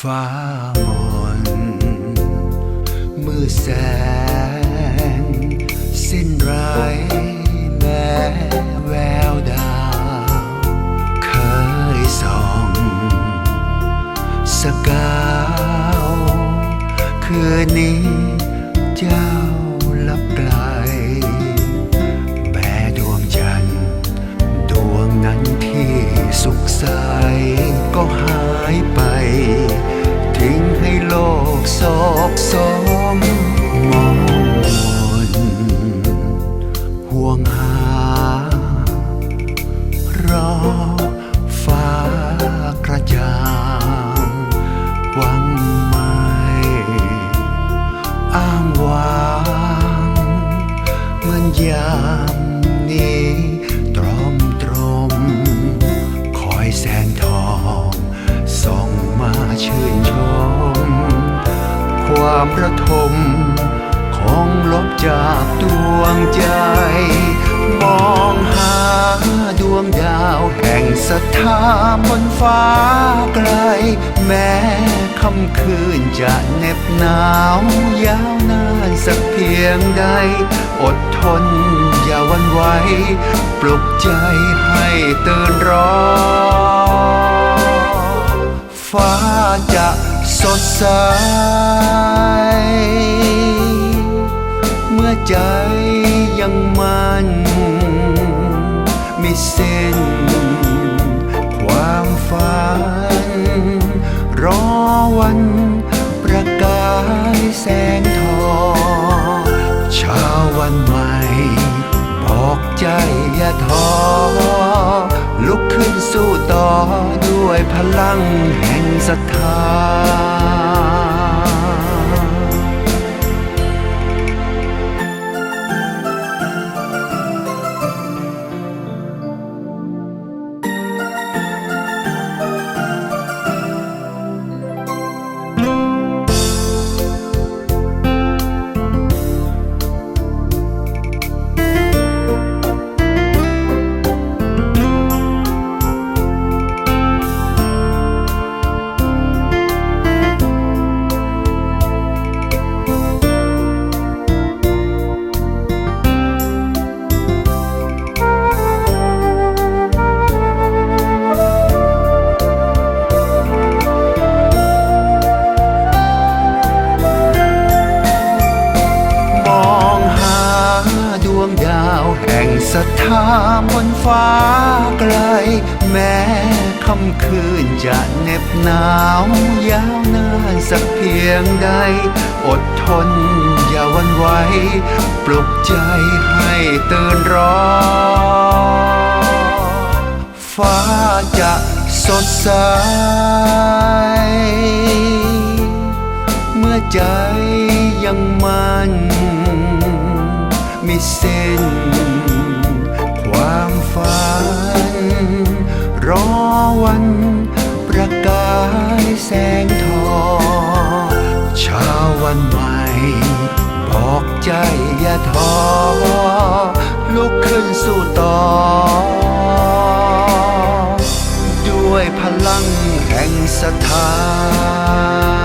ฟ้ามนมือแสง สิ้นไรแม้แววดาว เคยส่อง สกาว คืนนี้เจ้าลับกลแกโศกสมมองมนห่วงหารอฟ้ากระจ่างหวังไม่อ้างวางเหมือนยาม ความระทม ของลบจากดวงใจ มองหาดวงดาวแห่งศรัทธาบนฟ้าไกล แม้ค่ำคืนจะเหน็บหนาวยาวนานสักเพียงใด อดทนอย่าวันไหวปลุกใจให้ตื่นรอฟ้าจะสดใส ใจยังมันมีเส้น ความฝัน รอวันประกายแสงทองเช้าวันใหม่บอกใจอย่าท้อลุกขึ้นสู้ต่อด้วยพลังแห่งศรัทธา ศรัทธาบนฟ้าไกล แม้ค่ำคืนจะเหน็บหนาว ยาวนานสักเพียงใด อดทนอย่าวันไหวปลุกใจให้ตื่นรอ ฟ้าจะสดใส เมื่อใจยังมันมีเส วันใหม่บอกใจอย่าท้อลุกขึ้นสู้ต่อ ด้วยพลังแห่งศรัทธา